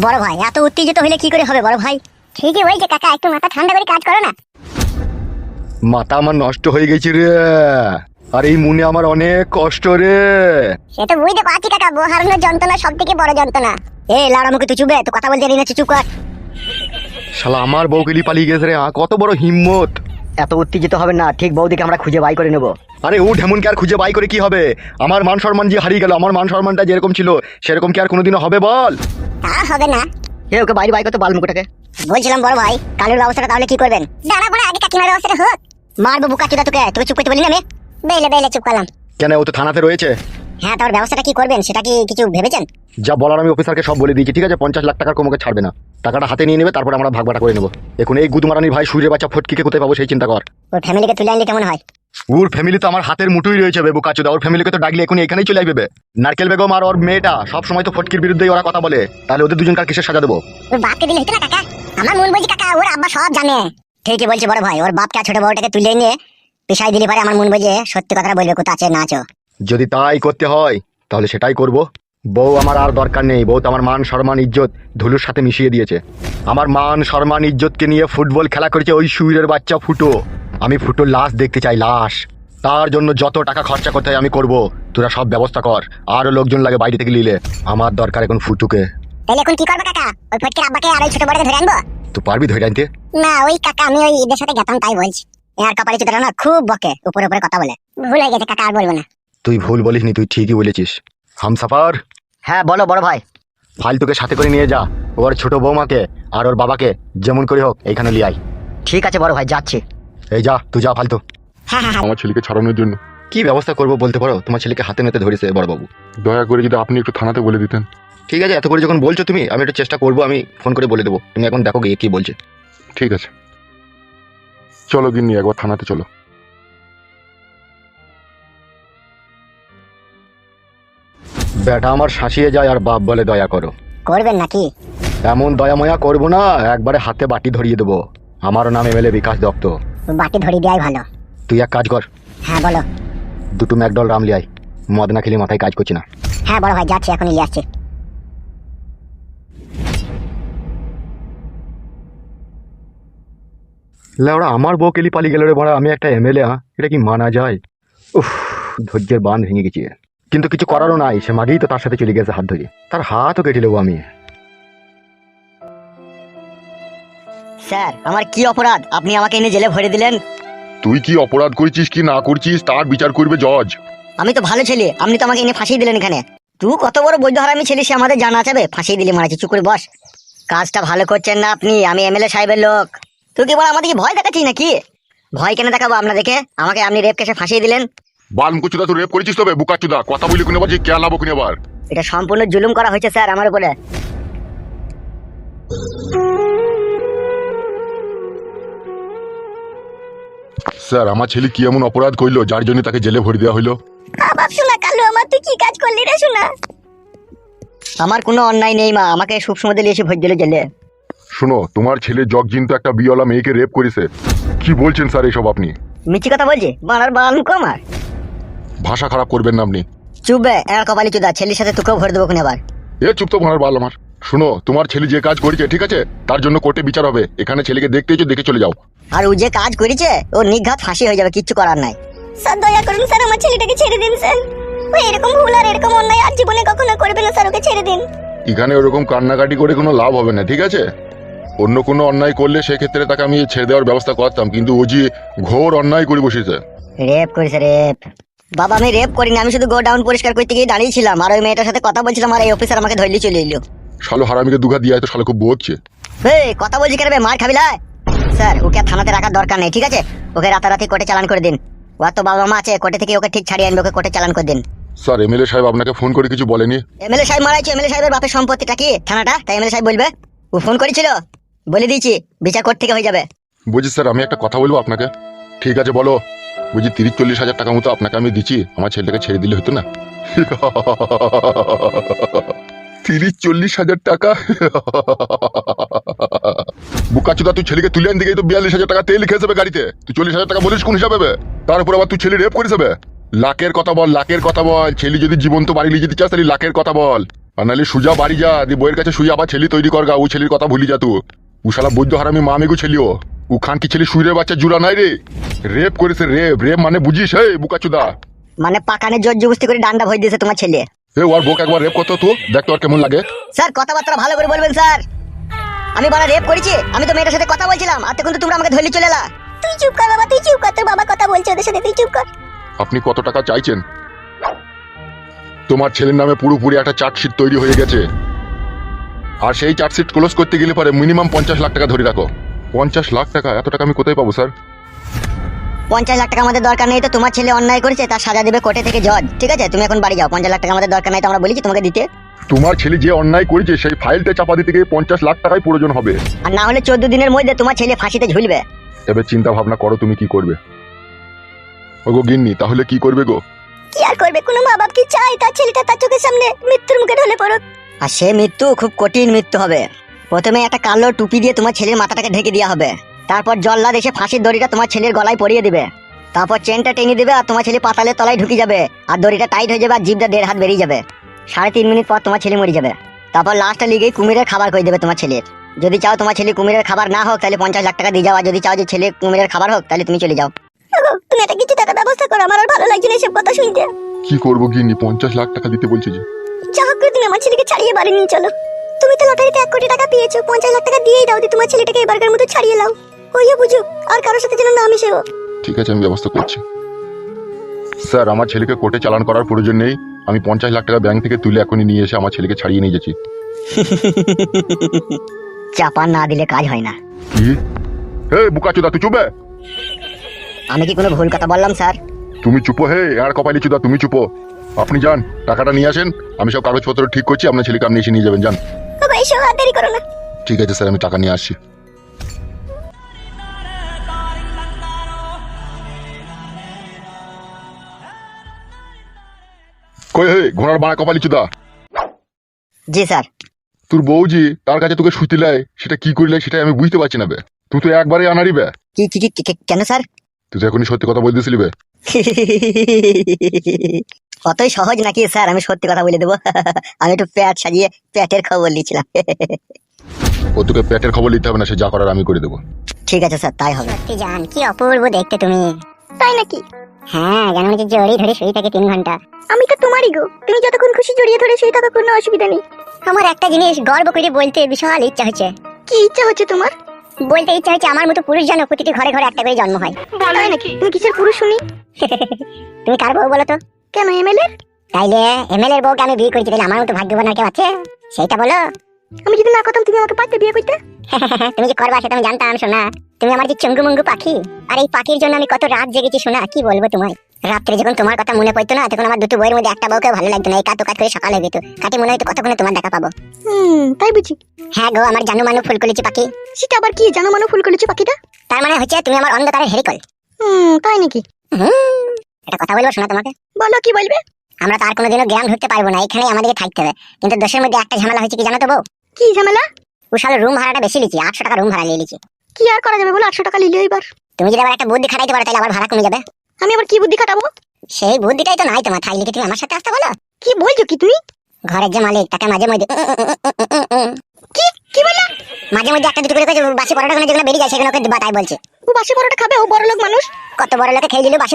বড় ভাই এত উত্তেজিত হলে কি করে হবে বড় ভাই? ঠিকই বলছে কাকা একটু মাথা ঠান্ডা করে কাজ করো না। মাথা আমার নষ্ট হয়ে গেছে রে। আর এই মনে আমার অনেক কষ্ট রে। সে তো বুঝতে পারছি কাকা বউ হারানোর যন্ত্রণা সব থেকে বড় যন্ত্রণা। এ লাউড়া মুখে তুই চুবে তো কথা বলতে জানি না চুপ কর। শালা আমার বউকেলি পালিয়ে গেছে রে আ, কত বড় হিম্মত। এত উত্তেজিত হবে না ঠিক বৌদিকে আমরা খুঁজে বাই করে নেব। আরে ও ঢেমনকে আর খুঁজে বাই করে কি হবে? আমার মান সম্মান যে হারিয়ে গেল আমার মান সম্মানটা যেরকম ছিল সেরকম কি আর কোনোদিনও হবে বল? তা হবে না। হে ওকে বাইরে বাই করতে বাল মুখটাকে। বলছিলাম বড় ভাই কালুর ব্যবস্থাটা তাহলে কি করবেন? দাঁড়াবো না আগে কাকিমার ব্যবস্থাটা হোক। মারবো বুকা চুদা তোকে তোকে চুপ করতে বলি না আমি? বেলে বেলে চুপ করলাম। কেন ও তো থানাতে রয়েছে? হ্যাঁ তোর ব্যবস্থাটা কি করবেন সেটা কি কিছু ভেবেছেন? যা বলার আমি অফিসারকে সব বলে দিয়েছি ঠিক আছে? পঞ্চাশ লাখ টাকার কমকে ছাড়বে না। টাকাটা হাতে নিয়ে নেবে তারপর আমরা ভাগবাটা করে নেব। এখন এই গুদমারানির ভাই সূর্যের বাচ্চা ফটকিকে কোথায় পাবো সেই চিন্তা কর। ওর ফ্যামিলিকে তুলে আনলে কেমন হয়? ওর ফ্যামিলি তো আমার হাতের মুঠোই রয়েছে বেবু কাচুদা ওর ফ্যামিলিকে তো ডাকলে এখন এখানেই চলে আসবে নারকেল বেগম আর ওর মেয়েটা সব সময় তো ফটকির বিরুদ্ধে ওরা কথা বলে। তাহলে ওদের দুজনকার কিসের সাজা দেবো? ওর বাপকে দিলে হতো না কাকা। আমার মন বলছে কাকা ওর আব্বা সব জানে। ঠিকই বলছি বড় ভাই। ওর বাপকে ছোট বউটাকে তুলে নিয়ে পেশায় দিলে পারে আমার মন বোঝে সত্যি কথাটা বলবে কোথা আছে না আছো? যদি তাই করতে হয় তাহলে সেটাই করব। বউ আমার আর দরকার নেই বউ তো আমার মান সম্মান ইজ্জত ধুলুর সাথে মিশিয়ে দিয়েছে। আমার মান সম্মান ইজ্জতকে নিয়ে ফুটবল খেলা করেছে ওই সুইরের বাচ্চা ফুটো। আমি ফুটোর লাশ দেখতে চাই লাশ। তার জন্য যত টাকা খরচা করতে হয় আমি করব। তোরা সব ব্যবস্থা কর। আরও লোকজন লাগে বাইরে থেকে নিলে। আমার দরকার এখন ফুটুকে। তাহলে এখন কি করব কাকা? ওই ফটকের আব্বাকে আর ওই ছোট বড়কে ধরে আনব? তুই পারবি ধরে আনতে? না ওই কাকা আমি ওই ঈদের সাথে গেতাম তাই বলছি। আর কপালে চিত্রা না খুব বকে উপরে উপরে কথা বলে। ভুল হয়ে গেছে কাকা আর বলব না। তুই ভুল বলিসনি তুই ঠিকই বলেছিস। হামসাফার? হ্যাঁ বলো বড় ভাই। ফালতুকে সাথে করে নিয়ে যা ওর ছোট বৌমাকে আর ওর বাবাকে যেমন করে হোক এখানে লিয়ে আয়। ঠিক আছে বড় ভাই যাচ্ছি। এই যা তুই যা ফালতু। হ্যাঁ হ্যাঁ হ্যাঁ। আমার ছেলেকে ছাড়ানোর জন্য। কি ব্যবস্থা করব বলতে পারো? তোমার ছেলেকে হাতে নিতে ধরেছে বড়বাবু। দয়া করে যদি আপনি একটু থানাতে বলে দিতেন। ঠিক আছে এত করে যখন বলছো তুমি আমি একটু চেষ্টা করব আমি ফোন করে বলে দেবো। তুমি এখন দেখো গিয়ে কি বলছে। ঠিক আছে। চলো গিন্নি একবার থানাতে চলো। বেটা আমার শাসিয়ে যায় আর বাপ বলে দয়া করো। করবেন নাকি? এমন দয়া ময়া করব না একবারে হাতে বাটি ধরিয়ে দেবো। আমার নাম এমএলএ বিকাশ দত্ত। বাটি ধরি দেওয়াই ভালো। তুই এক কাজ কর। হ্যাঁ বলো। দুটো ম্যাকডল রাম লিয়াই। মদ না খেলে মাথায় কাজ করছি না। হ্যাঁ বড় ভাই যাচ্ছি এখনই নিয়ে আসছি। লেওড়া আমার বউ কেলি পালিয়ে গেল রে বড়া আমি একটা এমএলএ হ্যাঁ এটা কি মানা যায়? উফ ধৈর্যের বাঁধ ভেঙে গেছি। কিন্তু কিছু করারও নাই সে মাগেই তো তার সাথে চলে গেছে হাত ধরে। তার হাতও কেটে নেব আমি। স্যার আমার কি অপরাধ? আপনি আমাকে এনে জেলে ভরে দিলেন? তুই কি অপরাধ করেছিস কি না করছিস তার বিচার করবে জজ। আমি তো ভালো ছেলে আপনি তো আমাকে এনে ফাঁসিয়ে দিলেন এখানে। তুই কত বড় বৈধ হারামি ছেলে সে আমাদের জানা যাবে ফাঁসিয়ে দিলি মারাচ্ছি চুপ করে বস। কাজটা ভালো করছেন না আপনি আমি এমএলএ সাহেবের লোক। তুই কি বল আমাদেরকে ভয় দেখাচ্ছিস নাকি? ভয় কেন দেখাবো আপনাদেরকে? আমাকে আপনি রেপ কেসে ফাঁসিয়ে দিলেন। বাল মুকুচুদা তুই রেপ করেছিস তবে? বুকাচুদা কথা বলি কোনে লাভ কোনে এটা সম্পূর্ণ জুলুম করা হয়েছে স্যার আমার উপরে। স্যার আমার ছেলে কি এমন অপরাধ করল যার জন্য তাকে জেলে ভরে দেওয়া হলো? বাপ শোনা কালু আমার তুই কি কাজ করলি রে শোনা? আমার কোনো অন্যায় নেই মা। আমাকে সবসময় দিলে এসে ভোট দিলে জেলে। শোনো তোমার ছেলে জগজিন তো একটা বিয়লা মেয়েকে রেপ করেছে। কি বলছেন স্যার এসব আপনি? মিছি কথা বলছি? বানার বান কমার ভাষা খারাপ করবেন না আপনি। চুপবে এর কপালি চুদা ছেলের সাথে তোকেও ভরে দেবো আবার। এ চুপ তো ভাড়ার বাল আমার। শোনো তোমার ছেলে যে কাজ করেছে ঠিক আছে? তার জন্য কোর্টে বিচার হবে। এখানে ছেলেকে দেখতে এসো দেখে চলে যাও। আর ও যে কাজ করেছে ও নিঘাত ফাঁসি হয়ে যাবে কিচ্ছু করার নাই। স্যার দয়া করুন স্যার আমার ছেলেটাকে ছেড়ে দিন স্যার। ও এরকম ভুল আর এরকম অন্যায় আর জীবনে কখনো করবে না স্যার ওকে ছেড়ে দিন। এখানে ওরকম কান্নাকাটি করে কোনো লাভ হবে না ঠিক আছে? অন্য কোনো অন্যায় করলে সেক্ষেত্রে তাকে আমি ছেড়ে দেওয়ার ব্যবস্থা করতাম কিন্তু ও যে ঘোর অন্যায় করে বসেছে। রেপ করেছে রেপ। বাবা আমি রেপ করিনি আমি শুধু গোডাউন পরিষ্কার করতে গিয়ে দাঁড়িয়েছিলাম আর ওই মেয়েটার সাথে কথা বলছিলাম আর এই অফিসার আমাকে ধরলি চলে এলো। শালো হারামিকে দুঘা দিয়ে তো শালো খুব বকছে এই কথা বলছি কেন বে, মার খাবি লাই? স্যার ওকে থানাতে রাখার দরকার নেই ঠিক আছে? ওকে রাতারাতি কোর্টে চালান করে দিন। ওর তো বাবা মা আছে কোর্টে থেকে ওকে ঠিক ছাড়িয়ে আনবে ওকে কোর্টে চালান করে দিন। স্যার এমএলএ সাহেব আপনাকে ফোন করে কিছু বলেনি? এমএলএ সাহেব মারাইছে এমএলএ সাহেবের বাপের সম্পত্তিটা কি থানাটা? তাই এমএলএ সাহেব বলবে। ও ফোন করেছিল? বলে দিয়েছি, বিচার কোর্ট থেকে হয়ে যাবে। বুঝি স্যার, আমি একটা কথা বলব আপনাকে। ঠিক আছে, বলো। বুঝি তিরিশ চল্লিশ হাজার টাকা মতো আপনাকে আমি দিচ্ছি। আমার ছেলেটাকে ছেড়ে দিলে হতো না? তিরিশ চল্লিশ হাজার টাকা? বুকাচুদা, তুই ছেলেকে তুলে আন দিকে তো বিয়াল্লিশ হাজার টাকা তেল খেয়ে যাবে গাড়িতে। তুই চল্লিশ হাজার টাকা বলিস কোন হিসাবে? তার উপর আবার তুই ছেলে রেপ করে যাবে লাখের কথা বল লাখের কথা বল। ছেলে যদি জীবন্ত বাড়ি নিয়ে যেতে চাস, তাহলে লাখের কথা বল। আর নাহলে সুজা বাড়ি যা, দি বইয়ের কাছে শুয়ে আবার ছেলে তৈরি কর গা, ও ছেলের কথা ভুলি যা তুই। ও শালা বৈদ্য হারামি মামিগো ছেলিও। ও খান কি ছেলে সুইরের বাচ্চা জুড়া নাই রে? রেপ করেছে রেপ রেপ মানে বুঝিস? হে বুকাচুদা মানে পাকানে জোর জবস্তি করে ডান্ডা ভয় দিয়েছে তোমার ছেলে। এ ওর বোক একবার রেপ করতো তো দেখ তো আর কেমন লাগে। স্যার কথাবার্তা ভালো করে বলবেন স্যার। আমি বলা রেপ করেছি আমি তো মেয়েটার সাথে কথা বলছিলাম আর তখন তো তোমরা আমাকে ধরলি চলে এলা। তুই চুপ কর বাবা তুই চুপ কর তোর বাবা কথা বলছে ওদের সাথে তুই চুপ কর। আপনি কত টাকা চাইছেন? তোমার ছেলের নামে পুরোপুরি একটা চার্জশিট তৈরি হয়ে গেছে। আর সেই চার্জশিট ক্লোজ করতে গেলে পরে মিনিমাম পঞ্চাশ লাখ টাকা ধরে রাখো। পঞ্চাশ লাখ টাকা? এত টাকা আমি কোথায় পাবো স্যার পঞ্চাশ লাখ টাকা আমাদের দরকার নেই তো তোমার ছেলে অন্যায় করেছে তার সাজা দেবে কোর্টে থেকে জজ ঠিক আছে? তুমি এখন বাড়ি যাও পঞ্চাশ লাখ টাকা আমাদের দরকার নেই তো আমরা বলেছি তোমাকে দিতে। তোমার ছেলে যে অন্যায় করেছে সেই ফাইলটা চাপা দিতে গিয়ে পঞ্চাশ লাখ টাকাই প্রয়োজন হবে। আর না হলে চোদ্দ দিনের মধ্যে তোমার ছেলে ফাঁসিতে ঝুলবে। এবার চিন্তা ভাবনা করো তুমি কি করবে। ওগো গিন্নি তাহলে কি করবে গো? কি আর করবে? কোনো মা বাপ কি চায়? তার ছেলেটা তার চোখের সামনে মৃত্যুর মুখে ঢলে পড়ুক। আর সে মৃত্যু খুব কঠিন মৃত্যু হবে। প্রথমে একটা কালো টুপি দিয়ে তোমার ছেলের মাথাটাকে ঢেকে দেওয়া হবে। তারপর জল্লাদ এসে ফাঁসির দড়িটা তোমার ছেলের গলায় পরিয়ে দিবে। তারপর চেনটা টেনে দিবে আর তোমার ছেলে পাতালের তলায় ঢুকে যাবে আর দড়িটা টাইট হয়ে যাবে আর জিভটা দেড় হাত বেরিয়ে যাবে। সাড়ে তিন মিনিট পর তোমার ছেলে মরে যাবে। তারপর লাস্টটা লিগেই কুমিরের খাবার করে দেবে তোমার ছেলের। যদি চাও তোমার ছেলে কুমিরের খাবার না হোক তাহলে পঞ্চাশ লাখ টাকা দিয়ে যাও। আর যদি চাও যে ছেলে কুমিরের খাবার হোক তাহলে তুমি চলে যাও। তুমি একটা কিছু টাকা ব্যবস্থা করো আমার আর ভালো লাগছে না এসব কথা শুনতে। কি করব গিন্নি? পঞ্চাশ লাখ টাকা দিতে বলছে যে। আমার ছেলেকে ছাড়িয়ে বাড়ি নিয়ে চলো। তুমি তো লটারিতে এক কোটি টাকা পেয়েছ পঞ্চাশ লাখ টাকা দিয়েই দাও তোমার ছেলেটাকে এবারকার মতো ছাড়িয়ে লাও। ওইও বুঝুক আর কারোর সাথে যেন না মিশে ও। ঠিক আছে আমি ব্যবস্থা করছি। স্যার আমার ছেলেকে কোর্টে চালান করার প্রয়োজন নেই। আমি পঞ্চাশ লাখ টাকা ব্যাংক থেকে তুলে এখনই নিয়ে এসে আমার ছেলেকে ছাড়িয়ে নিয়ে যাচ্ছি। চাপা না দিলে কাজ হয় না। কি? হে বুকাচুদা তুই চুপে আমি কি কোনো ভুল কথা বললাম স্যার? তুমি চুপো হে আর কপালি চুদা তুমি চুপো। আপনি যান টাকাটা নিয়ে আসেন। আমি সব কাগজপত্র ঠিক করছি আপনার ছেলেকে আপনি এসে নিয়ে যাবেন যান। বাবা এসো আর দেরি করো না। ঠিক আছে স্যার আমি টাকা নিয়ে আসছি। কই হে ঘোড়ার বাড়া কপালি চুদা। জি স্যার। তোর বউজি তার কাছে তোকে শুইতে লাই সেটা কি করলে সেটা আমি বুঝতে পারছি না বে। তুই তো একবারে আনারি বে। কি কি কি- কি- কেন স্যার? তুই তো এখনই সত্যি কথা বলতেছিলি বে। অতই সহজ নাকি স্যার? আমি সত্যি কথা বলে দেবো। আমি একটু প্যাট সাজিয়ে প্যাটের খবর নিয়েছিলাম ও তোকে পেটের খবর নিতে হবে না সে যা করার আমি করে দেবো। ঠিক আছে স্যার তাই হবে। সত্যি জান কি অপূর্ব দেখতে তুমি। তাই নাকি? হ্যাঁ যেন হচ্ছে জড়িয়ে ধরে শুয়ে থাকে তিন ঘণ্টা। আমি তো তোমারই গো। তুমি যতক্ষণ খুশি জড়িয়ে ধরে শুয়ে থাকো কোনো অসুবিধা নেই। আমার একটা জিনিস গর্ব করে বলতে বিশাল ইচ্ছা হচ্ছে। কি ইচ্ছা হচ্ছে তোমার? বলতে ইচ্ছা হচ্ছে আমার মতো পুরুষ যেন প্রতিটি ঘরে ঘরে একটা করে জন্ম হয়। তাই নাকি? তুমি কিসের পুরুষ শুনি? তুমি কার বউ বলো তো? কেন এমএলএ তাইলে এমএলএর বউকে আমি বিয়ে করেছি তাহলে আমার মতো ভাগ্যবান আর কেউ আছে? সেটা বলো। আমি যদি না করতাম তুমি আমাকে পারতে বিয়ে করতে? তুমি যে করবা সেটা আমি জানতাম শোনা। তুমি আমার যে চঙ্গু মঙ্গু পাখি আর এই পাখির জন্য আমি কত রাত জেগেছি শোনা। কি বলব তোমায়? রাত্রে যখন তোমার কথা মনে পড়তো না তখন আমার দুটো বইয়ের মধ্যে একটা বউকে ভালো লাগতো না এই কাতো কাত করে সকাল হয়ে যেত কাটি মনে হয়তো কতক্ষণে তোমার দেখা পাবো। হুম তাই বুঝি। হ্যাঁ গো আমার জানু মানু ফুল কলেছি পাখি। সেটা আবার কি জানু মানু ফুল কলেছি পাখিটা? তার মানে হচ্ছে তুমি আমার অন্ধকারের হেরিকল। হুম তাই নাকি? হুম। এটা কথা বলব শোনা তোমাকে? বলো কি বলবে? আমরা তো আর কোনোদিনও গ্রাম ঢুকতে পারব না এখানেই আমাদেরকে থাকতে হবে। কিন্তু দেশের মধ্যে একটা ঝামেলা হয়েছে কি জানো তো বউ? কি ঝামেলা? উষাল রুম ভাড়াটা বেশি লিছি আটশো টাকা রুম ভাড়া নিয়ে লিছি কি আর করা যাবে বলো আটশো টাকা নিলে এবার। তুমি যদি আবার একটা বুদ্ধি খাটাইতে পারো তাহলে আবার ভাড়া কমে যাবে। আমি আবার কি বুদ্ধি খাটাবো? সেই বুদ্ধিটাই তো নাই তোমার থাকলে কি তুমি আমার সাথে আসতে বলো। কি বলছো কি তুমি? ঘরের যে মালিক তাকে মাঝে মধ্যে কি? কি বললা? মাঝে মধ্যে একটা দুটো করে বাসি পরোটা যেগুলো বেরিয়ে যায় সেগুলো ওকে বাতাই বলছে। ও বাসি পরোটা খাবে ও বড় লোক মানুষ। কত বড় লোকে খেয়ে দিল বাসি